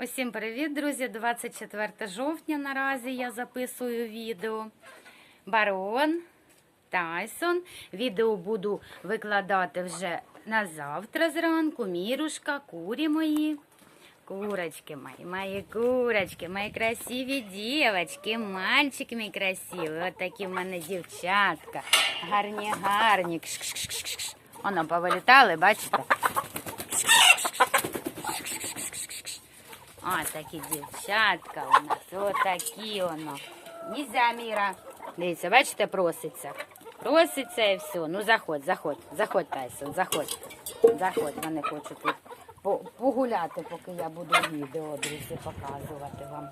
Усім привіт, друзі! 24 жовтня наразі я записую відео. Барон, Тайсон. Відео буду викладати вже на завтра зранку. Мірушка, курі мої. Курочки мої, мої курочки, мої красиві дівчатки, мальчики мої красиві. От такі в мене дівчатка. Гарні, гарні. Воно повилітали, бачите? Ось такі дівчатка у нас, отакі воно. Нельзя, Міра. Дивіться, бачите, проситься. Проситься і все. Ну заходь, заходь, заходь, Тайсон, заходь. Заходь, вони хочуть тут погуляти, поки я буду відео, друзі, показувати вам.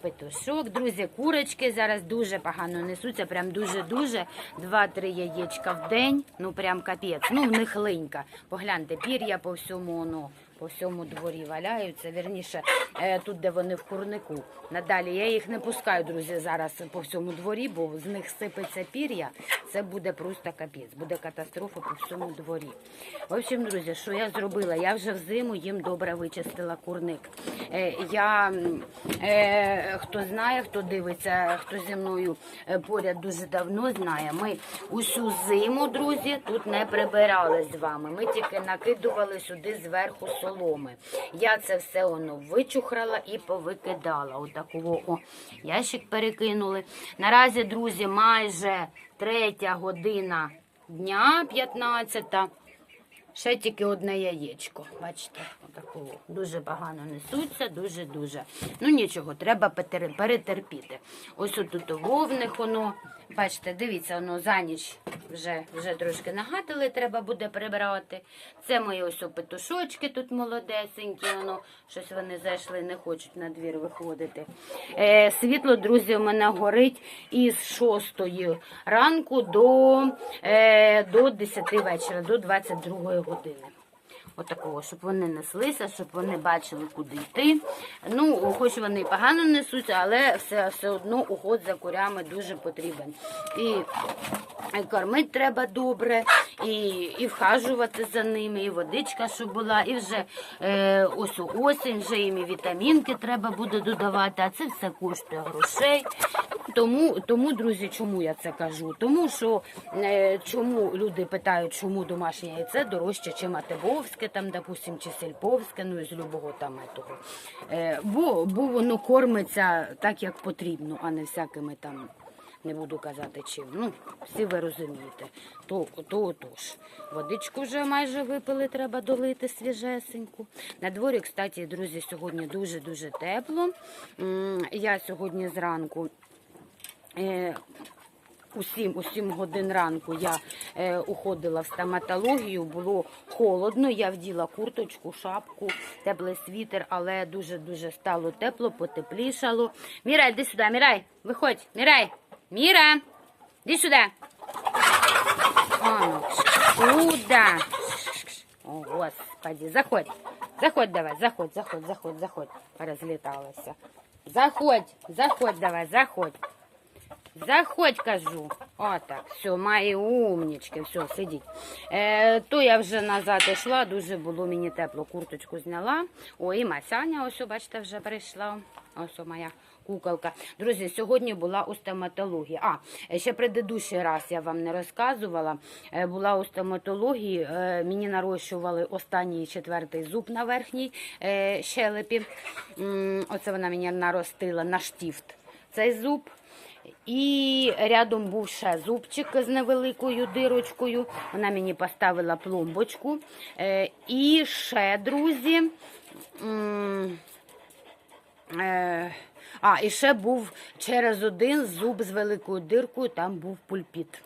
Петушок, друзі, курочки зараз дуже погано несуться, прям дуже-дуже. Два-три яєчка в день, ну прям капець. Ну, в них линька. Погляньте, пір'я по всьому, ну, по всьому дворі валяються. Вірніше, е, тут, де вони в курнику. Надалі я їх не пускаю, друзі, зараз по всьому дворі, бо з них сипеться пір'я. Це буде просто капець, буде катастрофа по всьому дворі. В общем, друзі, що я зробила? Я вже взиму їм добре вичистила курник. Е, я, е, хто знає, хто дивиться, хто зі мною поряд дуже давно знає, ми усю зиму, друзі, тут не прибирали з вами. Ми тільки накидували сюди зверху соломи. Я це все воно вичухрала і повикидала. Отакого о, ящик перекинули. Наразі, друзі, майже третя година дня, 15 Ще тільки одне яєчко. Бачите, отакого. Дуже погано несуться, дуже-дуже. Ну нічого, треба перетерпіти. Ось тут вовних воно. Бачите, дивіться, воно за ніч вже, вже трошки нагадали, треба буде прибрати. Це мої ось петушочки тут молодесенькі, воно щось вони зайшли, не хочуть на двір виходити. Е, світло, друзі, у мене горить із 6 ранку до, е, до 10 вечора, до 22 години. Отакого, щоб вони неслися, щоб вони бачили, куди йти. Ну, хоч вони погано несуться, але все, все одно уход за курями дуже потрібен. І кормити треба добре, і, і вхажувати за ними, і водичка, щоб була, і вже е, ось осінь, вже їм і вітамінки треба буде додавати, а це все коштує грошей. Тому, тому, друзі, чому я це кажу? Тому що е, чому люди питають, чому домашнє яйце дорожче, чим атебовське, там, допустим, чи сільповське, ну із любого там того. Е, бо, бо воно кормиться так, як потрібно, а не всякими там. Не буду казати чим. Ну, всі ви розумієте. То, то отож. Водичку вже майже випили, треба долити свіжесеньку. На дворі, кстати, друзі, сьогодні дуже-дуже тепло. Я сьогодні зранку. У 7, у 7 годин ранку я е, уходила в стоматологію, було холодно, я вділа курточку, шапку, теплий світер, але дуже-дуже стало тепло, потеплішало. Мірай, йди сюди, Мірай, виходь, Мірай, Міра, іди сюди. О, сюда. О, господи, заходь, заходь давай, заходь, заходь, заходь, заходь, розліталася. Заходь, заходь давай, заходь. Заходь, кажу. Отак, все, мої умнічки, все, сидіть. Е, то я вже назад йшла, дуже було мені тепло, курточку зняла. О, і Масяня, ось, бачите, вже прийшла. Ось моя куколка. Друзі, сьогодні була у стоматології. А, ще предыдущий раз я вам не розказувала. Е, Була у стоматології, е, мені нарощували останній четвертий зуб на верхній е, щелепі. Оце вона мені наростила на штіфт. Цей зуб. І рядом був ще зубчик з невеликою дирочкою. Вона мені поставила пломбочку. І ще, друзі. А, і ще був через один зуб з великою диркою, там був пульпіт.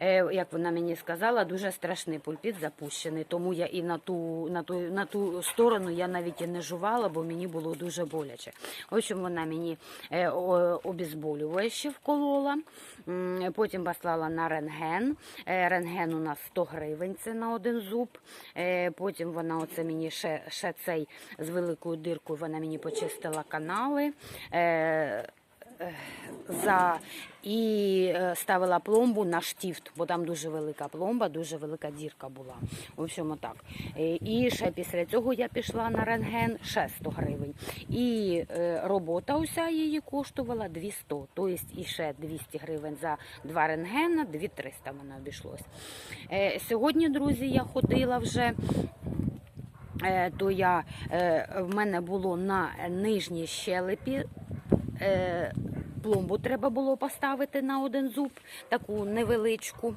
Е, як вона мені сказала, дуже страшний пульпіт запущений, тому я і на ту, на ту, на ту сторону я навіть і не жувала, бо мені було дуже боляче. В общем, вона мені е, вколола, потім послала на рентген. Е, рентген у нас 100 гривень, це на один зуб. Потім вона оце мені ще, ще цей з великою диркою, вона мені почистила канали. Е, е, за і е, ставила пломбу на штіфт, бо там дуже велика пломба, дуже велика дірка була. В общем, так. І ще після цього я пішла на рентген ще 100 гривень. І е, робота уся її коштувала 200, тобто і ще 200 гривень за два рентгена, 2300 мене обійшлось. Е, Сьогодні, друзі, я ходила вже. Е, то я, е, в мене було на нижній щелепі. Е, Пломбу треба було поставити на один зуб, таку невеличку,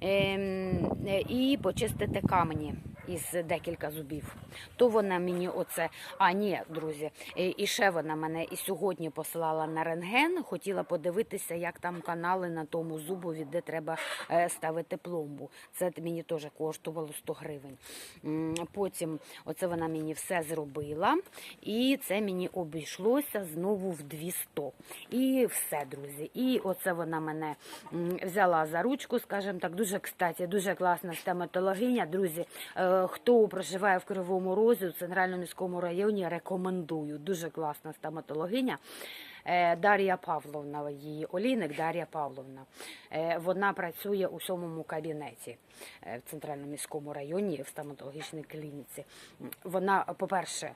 ем, е, і почистити камені із декілька зубів. То вона мені оце. А ні, друзі, і ще вона мене і сьогодні посилала на рентген. Хотіла подивитися, як там канали на тому зубові, де треба е, ставити пломбу. Це мені теж коштувало 100 гривень. Потім оце вона мені все зробила, і це мені обійшлося знову в 200. І все, друзі. І оце вона мене взяла за ручку, скажімо так, дуже кстати, дуже класна стоматологиня. Друзі, е, хто проживає в Кривому Розі у центральному міському районі, рекомендую. Дуже класна стоматологиня. Е, Дар'я Павловна, її олійник Дар'я Павловна. Е, Вона працює у сьомому кабінеті е, в центральному міському районі в стоматологічній клініці. Вона, по-перше,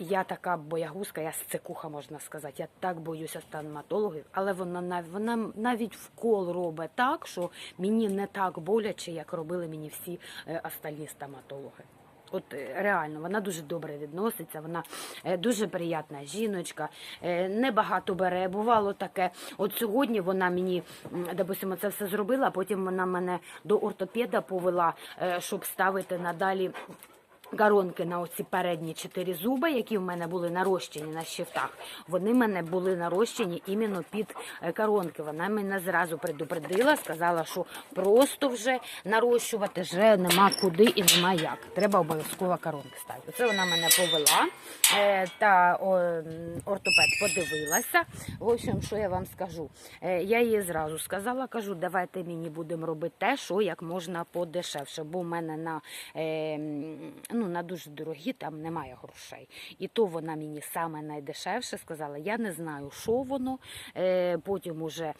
я така боягузка, я сцикуха, можна сказати. Я так боюся стоматологів, але вона вона навіть вкол робить так, що мені не так боляче, як робили мені всі е, остальні стоматологи. От е, реально, вона дуже добре відноситься, вона е, дуже приятна жіночка, небагато бере. Бувало таке. От сьогодні вона мені, допустимо, це все зробила, а потім вона мене до ортопеда повела, щоб ставити надалі Коронки на оці передні чотири зуби, які в мене були нарощені на щифтах, вони в мене були нарощені іменно під е, коронки. Вона мене зразу предупредила, сказала, що просто вже нарощувати вже нема куди і нема як. Треба обов'язково коронки ставити. Це вона мене повела. е, Та ортопед подивилася. В общем, що я вам скажу? Е, Я їй зразу сказала, кажу, давайте мені будемо робити те, що як можна подешевше, бо в мене на, ну, на дуже дорогі там немає грошей. І то вона мені саме найдешевше сказала. Я не знаю, що воно. Е, Потім уже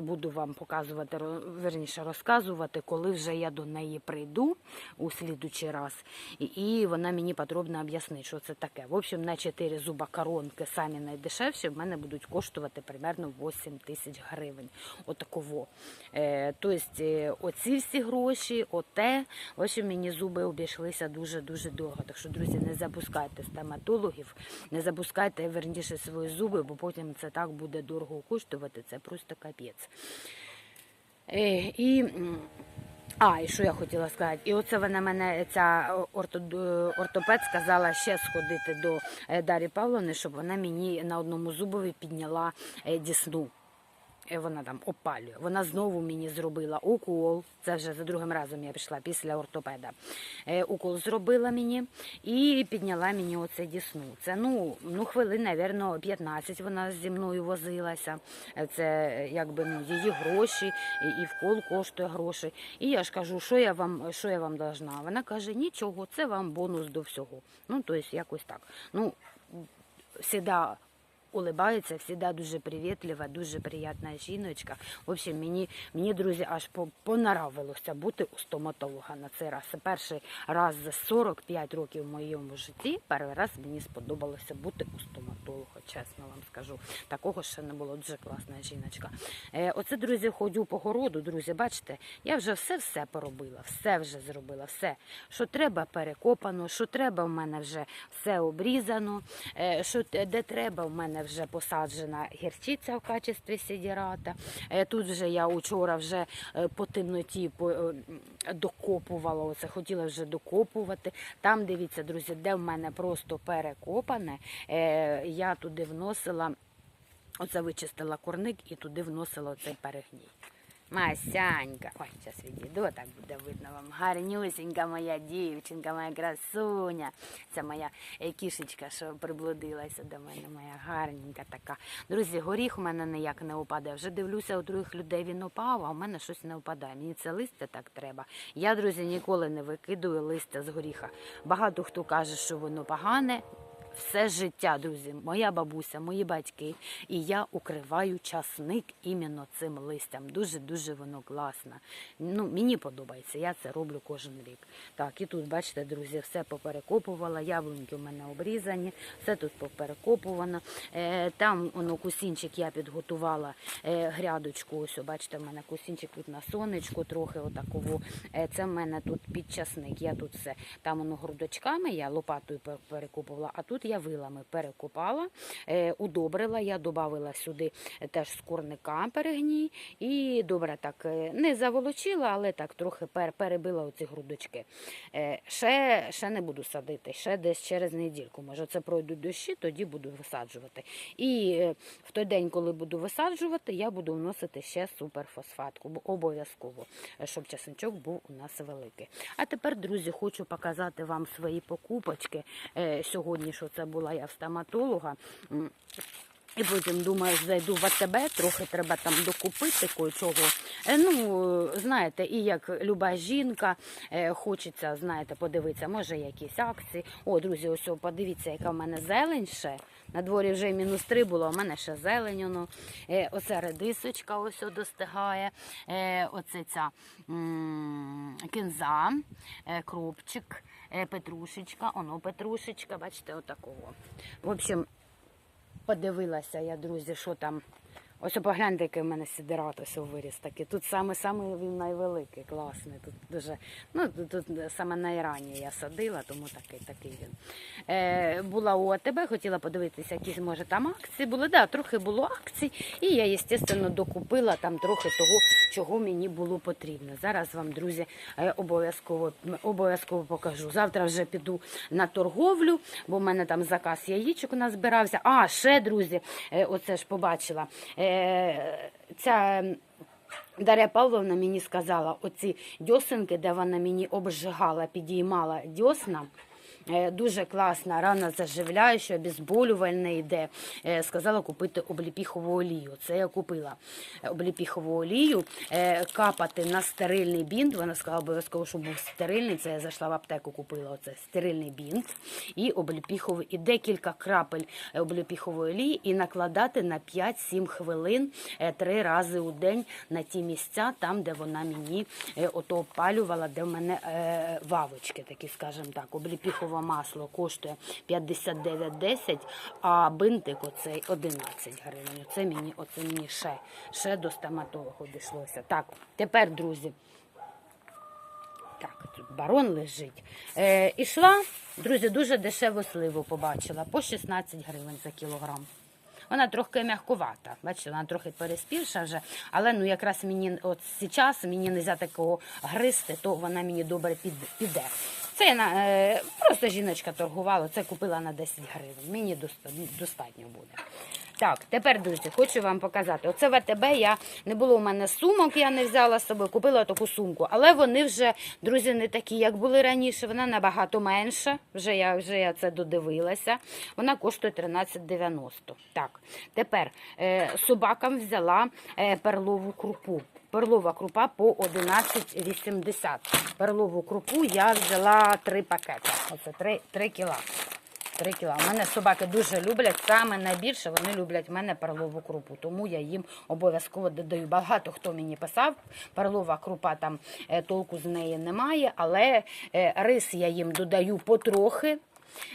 буду вам показувати, верніше розказувати, коли вже я до неї прийду у слідучий раз. І, вона мені подробно об'яснить, що це таке. В общем, на 4 зуба коронки самі найдешевші в мене будуть коштувати примерно 8 тисяч гривень. Отаково. Тобто, оці всі гроші, оте, в общем, мені зуби обійшлися дуже-дуже дорого. Так що, друзі, не запускайте стоматологів, не запускайте верніше свої зуби, бо потім це так буде дорого коштувати. Це просто капець. Е, і. а, і що я хотіла сказати? І оце вона мене, ця орто, ортопед сказала ще сходити до е, Дарі Павловни, щоб вона мені на одному зубові підняла е, дісну. Е, Вона там опалює. Вона знову мені зробила укол. Це вже за другим разом я пішла після ортопеда. Е, укол зробила мені і підняла мені оце дісну. Це ну, ну хвилин, напевно, 15 вона зі мною возилася. Е, Це якби ну, її гроші, і вкол коштує гроші. І я ж кажу, що я вам, що я вам должна? Вона каже, нічого, це вам бонус до всього. Ну, тобто якось так. Ну, всегда улыбається, всегда дуже привітлива, дуже приятна жіночка. В общем, мені, мені друзі, аж по- понравилося бути у стоматолога на цей раз. Перший раз за 45 років в моєму житті. Перший раз мені сподобалося бути у стоматолога, чесно вам скажу. Такого ще не було. Дуже класна жіночка. Е, оце, друзі, ходю по городу, друзі, бачите, я вже все-все поробила, все вже зробила, все. Що треба, перекопано, що треба, в мене вже все обрізано, е, що де треба, в мене вже посаджена гірчиця в качестві сидірата. Е, Тут вже я вчора вже е, по темноті е, докопувала, оце хотіла вже докопувати. Там, дивіться, друзі, де в мене просто перекопане, я туди вносила, оце вичистила корник і туди вносила цей перегній. Масянька. Ой, зараз відійду, так буде видно вам. Гарнюсінька моя дівчинка, моя красуня. Це моя е, кішечка, що приблудилася до мене, моя гарненька така. Друзі, горіх у мене ніяк не опадає. Вже дивлюся, у других людей він опав, а у мене щось не опадає. Мені це листя так треба. Я, друзі, ніколи не викидую листя з горіха. Багато хто каже, що воно погане. Все життя, друзі. Моя бабуся, мої батьки. І я укриваю часник іменно цим листям. Дуже-дуже воно класно. Ну, мені подобається, я це роблю кожен рік. Так, і тут, бачите, друзі, все поперекопувала, яблуньки у мене обрізані, все тут поперекопувано. Е, там воно кусінчик я підготувала е, грядочку. Ось, бачите, в мене кусінчик тут на сонечку, трохи отаково. Е, це в мене тут підчасник. Я тут все там воно грудочками, я лопатою перекопувала, а тут я вилами перекопала, е, удобрила, я додавила сюди теж скорника перегній і добре так е, не заволочила, але так трохи перебила оці грудочки. Е, Ще, ще не буду садити, ще десь через недільку. Може, це пройдуть дощі, тоді буду висаджувати. І в той день, коли буду висаджувати, я буду вносити ще суперфосфатку, бо обов'язково, щоб часничок був у нас великий. А тепер, друзі, хочу показати вам свої покупочки. Сьогодні, що це була я в стоматолога. І потім думаю, зайду в АТБ, трохи треба там докупити кое-чого. Е, Ну, знаєте, і як люба жінка, е, хочеться, знаєте, подивитися, може якісь акції. О, друзі, ось подивіться, яка в мене зелень ще. На дворі вже мінус три було, в мене ще зелень. Воно. Е, Оце редисочка ось достигає. Е, Оце ця кінза, е, кропчик, петрушечка, оно петрушечка, бачите, отакого. В общем, подивилася я, друзі, що там. Ось погляньте, який в мене сідерат ось виріс такий. Тут саме саме він найвеликий, класний. Тут дуже, ну тут, тут саме найрані. я садила, тому такий такий він. Е, була у АТБ, хотіла подивитися, якісь може там акції були. Да, трохи було акцій, і я, звісно, докупила там трохи того, чого мені було потрібно. Зараз вам, друзі, е, обов'язково обов'язково покажу. Завтра вже піду на торговлю, бо в мене там заказ яєчок у нас збирався. А ще, друзі, е, оце ж побачила. Е, Ця Дар'я Павловна мені сказала, оці дьосинки, де вона мені обжигала, підіймала дьосна. Е, Дуже класна, рана заживляюча, обезболювальна йде. Е, Сказала купити обліпіхову олію. Це я купила Е, обліпіхову олію, капати на стерильний бінт. Вона сказала обов'язково, щоб був стерильний. Це я зайшла в аптеку, купила оце стерильний бінт і обліпіховий, і декілька крапель обліпіхової олії, і накладати на 5-7 хвилин три рази у день на ті місця, там, де вона мені ото опалювала, де в мене вавочки, такі, скажімо так, обліпіхове масло коштує 59,10, а бинтик оцей 11 гривень. Оце мені, оце мені ще, ще до стоматолога обійшлося. Так, тепер, друзі, так, тут барон лежить. Е, ішла, друзі, дуже дешеву сливу побачила, по 16 гривень за кілограм. Вона трохи м'якувата, бачите, вона трохи переспівша вже, але ну якраз мені от зараз мені не можна такого гристи, то вона мені добре піде. Це на, е, просто жіночка торгувала, це купила на 10 гривень. Мені достатньо буде. Так, тепер, друзі, хочу вам показати. Оце в АТБ я не було у мене сумок, я не взяла з собою, купила таку сумку. Але вони вже, друзі, не такі, як були раніше. Вона набагато менша. Вже я вже я це додивилася. Вона коштує 13,90. Так, тепер е, собакам взяла е, перлову крупу. Перлова крупа по 11,80. Перлову крупу я взяла 3 пакети. Оце 3, 3 кіла. 3 кіла. У мене собаки дуже люблять. Саме найбільше вони люблять в мене перлову крупу, тому я їм обов'язково додаю. Багато хто мені писав, перлова крупа там е, толку з неї немає, але е, рис я їм додаю потрохи.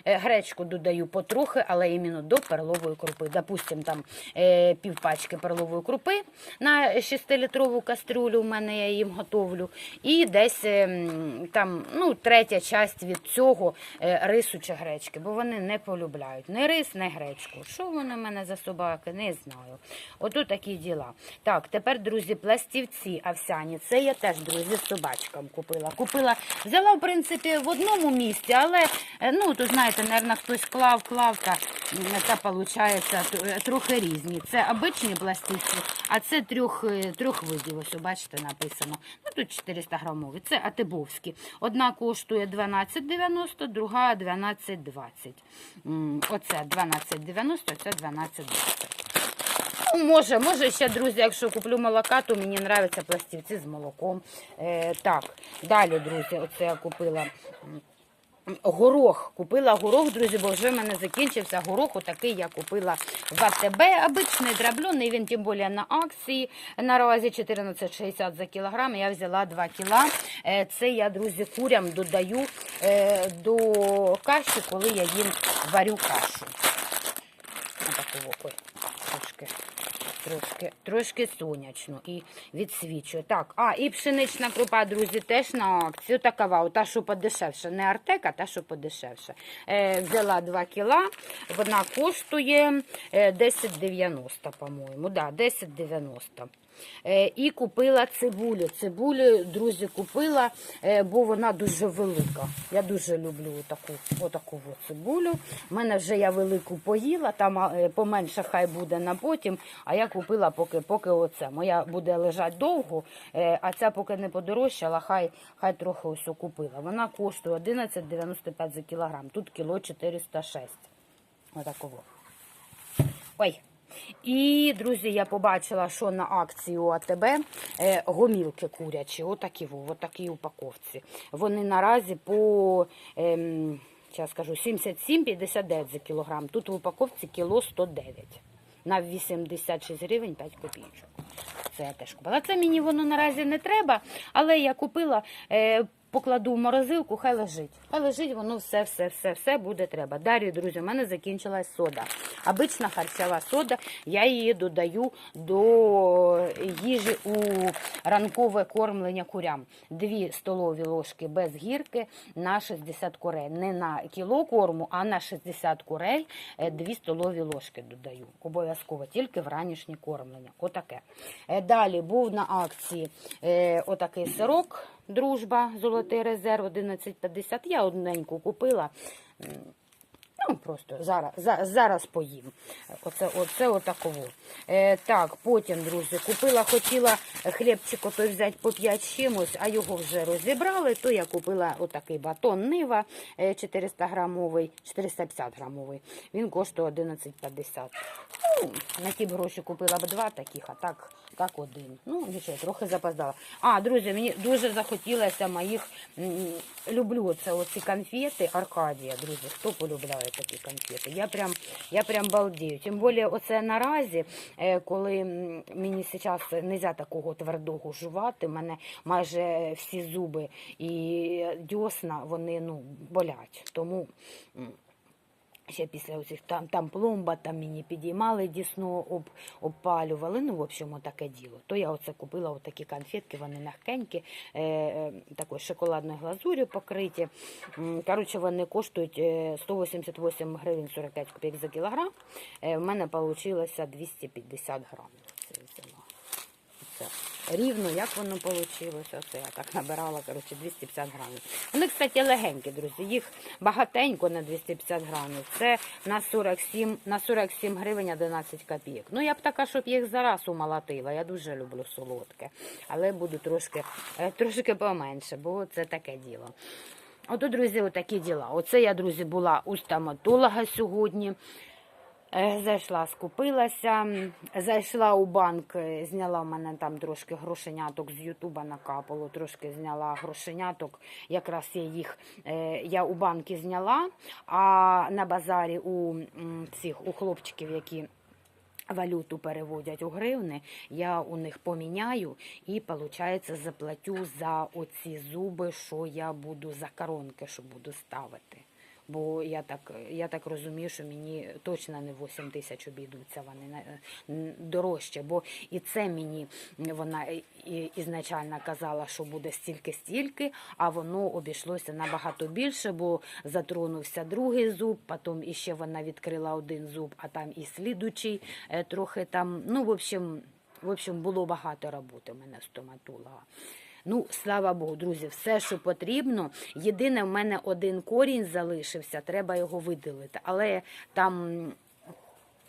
Е, Гречку додаю потрохи, але іменно до перлової крупи. Допустим, там е, півпачки перлової крупи на 6-літрову кастрюлю у мене я їм готовлю. І десь е, там ну, третя часть від цього е, рису чи гречки, бо вони не полюбляють ні рис, ні гречку. Що вони в мене за собаки, не знаю. Ото такі діла. Так, тепер, друзі, пластівці овсяні. Це я теж, друзі, собачкам купила. Купила, взяла, в принципі, в одному місці, але ну, то знаєте, мабуть, хтось клав, клав, та, та виходить трохи різні. Це обичні пластівці, а це трьох, е, трьох видів. Ось, бачите, написано. Ну, тут 400 грамові. Це атибовські. Одна коштує 12,90, друга 12,20. Оце 12,90, це 12,20. Ну, може, може ще, друзі, якщо куплю молока, то мені подобаються пластівці з молоком. Е, так, далі, друзі, оце я купила Горох. Купила горох, друзі, бо вже в мене закінчився горох. Отакий я купила в АТБ. Обичний дроблений, він тим більше на акції. Наразі 14,60 за кілограм. Я взяла 2 кіла. Е, Це я, друзі, курям додаю е, до каші, коли я їм варю кашу. Отаку ой, трошки. Трошки, трошки сонячно і відсвічує. Так, а і пшенична крупа, друзі, теж на акцію. Такова, та, що подешевше. Не артека, та, що подешевше. Е, взяла 2 кіла, вона коштує е, 10,90, по-моєму. Да, 10,90. Е, і купила цибулю. Цибулю, друзі, купила, е, бо вона дуже велика. Я дуже люблю таку, отаку цибулю. У мене вже я велику поїла, там е, поменше хай буде на потім. А я купила поки, поки оце. Моя буде лежати довго, а ця поки не подорожчала, хай, хай трохи ось купила. Вона коштує 11,95 за кілограм. Тут кіло 406. Отакого. Ой. І, друзі, я побачила, що на акції у АТБ е, гомілки курячі, отакі, отакі упаковці. Вони наразі по, ем, зараз скажу, 77,59 за кілограм. Тут в упаковці кіло 109. На 86 гривень 5 копійочок. Це я теж купила. Це мені воно наразі не треба, але я купила, е, покладу в морозилку, хай лежить. Хай лежить, воно все, все, все, все буде треба. Далі, друзі, у мене закінчилась сода. Обична харчова сода, я її додаю до їжі у ранкове кормлення курям. Дві столові ложки без гірки на 60 курей. Не на кіло корму, а на 60 курей е, дві столові ложки додаю. Обов'язково тільки в ранішнє кормлення. Отаке. Е, Далі був на акції е, отакий сирок. Дружба, золотий резерв 11,50. Я одненьку купила. Ну, просто зараз, за- зараз поїм. Оце, оце отаково. Е, так, потім, друзі, купила, хотіла хлібчик ото взяти по 5 чимось, а його вже розібрали, то я купила отакий батон Нива е, 400 грамовий, 450 грамовий. Він коштує 11,50. Ну, на ті б гроші купила б два таких, а так, так один. Ну, нічого, трохи запоздала. А, друзі, мені дуже захотілося моїх, люблю це оці конфети Аркадія, друзі, хто полюбляє такі конфети. Я прям, я прям балдію. Тим більше оце наразі, е, коли мені зараз не можна такого твердого жувати, в мене майже всі зуби і дьосна, вони ну, болять. Тому Ще після оцих там, там пломба, там мені підіймали дісно, об, обпалювали. Ну, в общем, таке діло. То я оце купила отакі конфетки, вони мягкенькі, е, е, такою шоколадною глазур'ю покриті. Коротше, вони коштують е, 188 гривень 45 копійок за кілограм. Е, в мене вийшло 250 грамів. Це я взяла. Це рівно, як воно вийшло. Це я так набирала, коротше, 250 грамів. Вони, кстати, легенькі, друзі. Їх багатенько на 250 грамів. Це на 47, на 47 гривень 11 копійок. Ну, я б така, щоб їх зараз умолотила. Я дуже люблю солодке. Але буду трошки, е, трошки поменше, бо це таке діло. Ото, друзі, отакі діла. Оце я, друзі, була у стоматолога сьогодні. Е, Зайшла, скупилася, зайшла у банк, е, зняла в мене там трошки грошеняток з Ютуба накапало, трошки зняла грошеняток. Якраз я їх е, я у банки зняла, а на базарі у цих у хлопчиків, які валюту переводять у гривни, я у них поміняю і, виходить, заплатю за оці зуби, що я буду за коронки, що буду ставити. Бо я так, я так розумію, що мені точно не 8 тисяч обійдуться вони дорожче, бо і це мені вона ізначально казала, що буде стільки-стільки, а воно обійшлося набагато більше, бо затронувся другий зуб, потім іще вона відкрила один зуб, а там і слідучий е, трохи там. Ну, в общем, в общем, було багато роботи у мене стоматолога. Ну, слава Богу, друзі, все, що потрібно. Єдине, в мене один корінь залишився, треба його видалити. Але там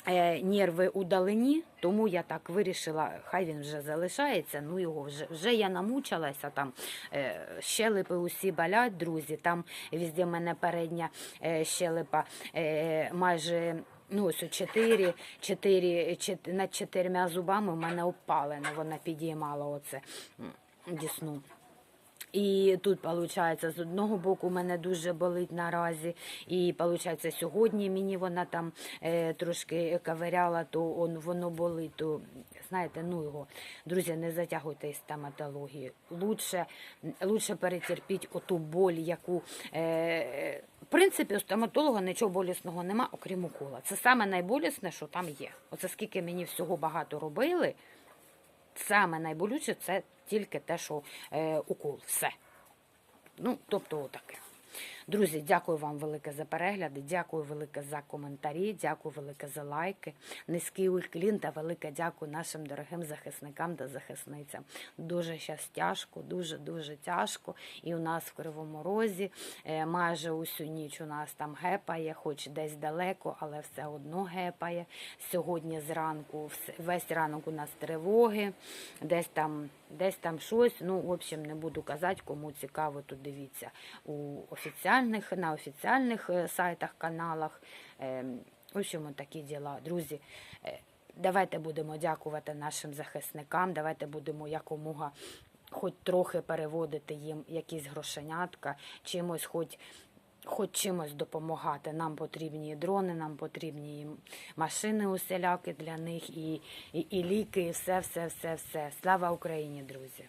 е, нерви удалені, тому я так вирішила, хай він вже залишається. Ну його вже вже я намучилася. Там е, щелепи усі болять, друзі. Там везде в мене передня е, щелепа е, майже. Ну, ось 4, 4, над чотирма зубами в мене опалено, вона підіймала оце дісну. І тут, виходить, з одного боку мене дуже болить наразі. І виходить, сьогодні мені вона там е, трошки ковиряла, то он, воно болить, то знаєте, ну його. Друзі, не затягуйте із стоматології. Лучше, лучше перетерпіть оту боль, яку. Е, в принципі, у стоматолога нічого болісного нема, окрім укола. Це саме найболісне, що там є. Оце скільки мені всього багато робили. Саме найболюче це тільки те, що е, укол. Все. Ну, тобто, отаке. Друзі, дякую вам велике за перегляди, дякую велике за коментарі, дякую велике за лайки. Низький уклін та велике дякую нашим дорогим захисникам та захисницям. Дуже щас тяжко, дуже дуже тяжко. І у нас в Кривому Розі е, майже усю ніч у нас там гепає, хоч десь далеко, але все одно гепає. Сьогодні зранку, весь ранок у нас тривоги, десь там, десь там щось. Ну, в общем, не буду казати, кому цікаво, то дивіться у офіціальних, на офіціальних е, сайтах, каналах. Е, В общем, такі діла. Друзі, е, давайте будемо дякувати нашим захисникам, давайте будемо якомога хоч трохи переводити їм якісь грошенятка, чимось, хоч. Хоч чимось допомагати. Нам потрібні дрони, нам потрібні машини усіляки для них, і, і, і ліки, і все, все, все, все. Слава Україні, друзі!